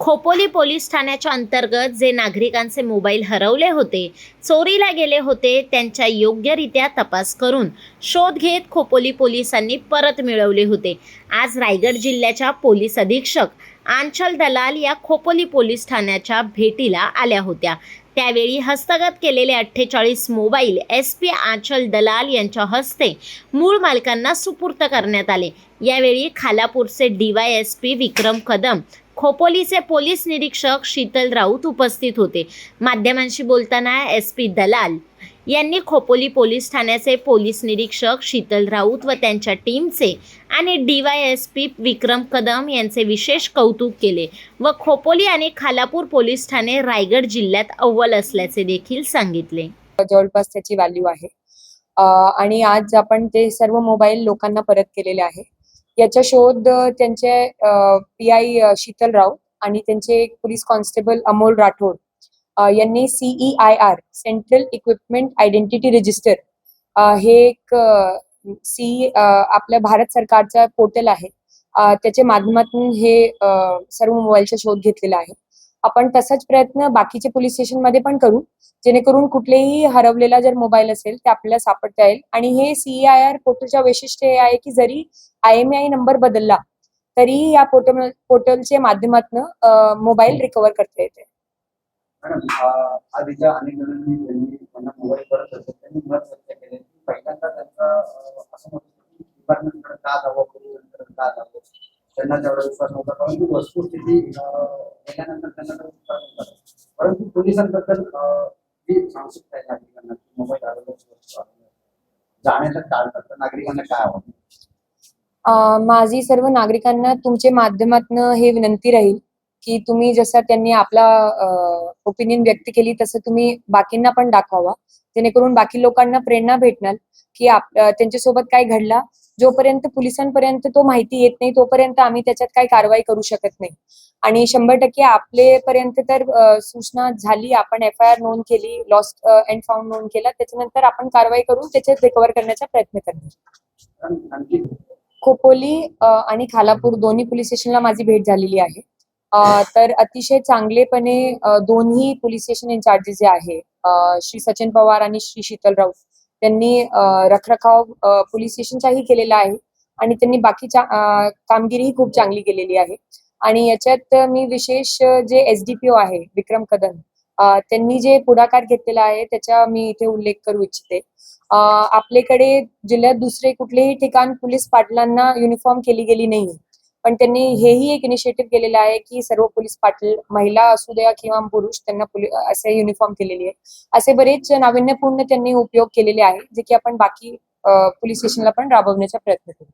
Khopoli police ठाण्याच्या अंतर्गत जे नागरिकांचे मोबाईल हरवले होते चोरीला गेले होते त्यांच्या योग्यरित्या तपास करून शोध घेत खोपोली पोलिसांनी परत मिळवले होते. आज रायगड जिल्ह्याच्या पोलीस अधीक्षक आंचल दलाल या खोपोली पोलीस ठाण्याच्या भेटीला आल्या होत्या. त्यावेळी हस्तगत केलेले अठ्ठेचाळीस मोबाईल एस पी आंचल दलाल यांच्या हस्ते मूळ मालकांना सुपूर्त करण्यात आले. यावेळी खालापूरचे D Y S P Vikram Kadam खोपोलीचे police निरीक्षक शीतल राऊत उपस्थित होते. माध्यमांशी बोलताना एस पी दलाल यांनी खोपोली पोलीस ठाण्याचे पोलीस निरीक्षक शीतल राऊत व त्यांच्या टीमचे आणि DY S P Vikram Kadam यांचे विशेष कौतुक केले व खोपोली आणि खालापूर पोलीस ठाणे रायगड जिल्ह्यात अव्वल असल्याचे देखील सांगितले. जवळपास त्याची व्हॅल्यू आहे. आणि आज आपण ते सर्व मोबाईल लोकांना परत केलेले आहे याचा शोध त्यांचे पी आय शीतल राऊत आणि त्यांचे पोलीस कॉन्स्टेबल अमोल राठोड यांनी CE I R central equipment identity register हे एक सी आपल्या भारत सरकारचा पोर्टल आहे. त्याच्या माध्यमातून हे सर्व मोबाईलचा शोध घेतलेला आहे. आपण तसाच प्रयत्न बाकीचे पोलीस स्टेशनमध्ये पण करू. जेणेकरून कुठलेही हरवलेला जर मोबाईल असेल ते आपल्याला सापडता येईल. आणि हे सीआयआर पोर्टलच्या वैशिष्ट्य हे आहे की जरी आय एम आय नंबर बदलला तरी या पोर्टल पोर्टलच्या माध्यमातून मोबाईल रिकव्हर करता येते पहिल्यांदा त्यांचा असं म्हणतो की डिपार्टमेंटकडे का जावं पोलिसांकडे का जावं त्यांना तेवढा विश्वास नव्हता. परंतु वस्तुस्थिती गेल्यानंतर त्यांना तेवढा विश्वास नव्हता. परंतु पोलिसांबद्दल अं, जी मानसिकता आहे नागरिकांना की मोबाईल हरवल्याची वस्तू जाण्याचं टाळतात तर नागरिकांना काय आवडतं? माझी सर्व नागरिकांना तुमच्या माध्यमातून हे विनंती राहील की तुम्ही जसं त्यांनी आपला ओपिनियन व्यक्त केली तसं तुम्ही बाकींना पण दाखवा. जेणेकरून बाकी लोकांना प्रेरणा भेटणार की आप त्यांच्यासोबत काय घडला जोपर्यंत पोलिसांपर्यंत तो माहिती येत नाही तोपर्यंत आम्ही त्याच्यात काही कारवाई करू शकत नाही. आणि शंभर टक्के आपलेपर्यंत तर सूचना झाली आपण एफ आय आर नोंद केली लॉस्ट अँड फाउंड नोंद केला त्याच्यानंतर आपण कारवाई करून त्याच्यात रिकव्हर करण्याचा प्रयत्न करणार. खोपोली आणि खालापूर दोन्ही पोलीस स्टेशनला माझी भेट झालेली आहे. तर अतिशय चांगलेपणे दोन्ही पोलीस स्टेशन इन्चार्जेस जे आहे श्री सचिन पवार आणि श्री शीतल राऊत त्यांनी रखरखाव पोलीस स्टेशनचाही केलेला आहे आणि त्यांनी बाकीच्या कामगिरीही खूप चांगली केलेली आहे. आणि याच्यात मी विशेष जे एस डी पी ओ आहे विक्रम कदम त्यांनी जे पुढाकार घेतलेला आहे त्याचा मी इथे उल्लेख करू इच्छिते. आपल्याकडे जिल्ह्यात दुसरे कुठलेही ठिकाण पोलीस पाटलांना युनिफॉर्म केली गेली नाही. पण त्यांनी हेही एक इनिशिएटिव्ह केलेलं आहे की सर्व पोलीस पाटील महिला असू द्या किंवा पुरुष त्यांना असे युनिफॉर्म केलेली आहे असे बरेच नाविन्यपूर्ण त्यांनी उपयोग केलेले आहे जे की आपण बाकी पोलीस स्टेशनला पण राबवण्याचा प्रयत्न करू.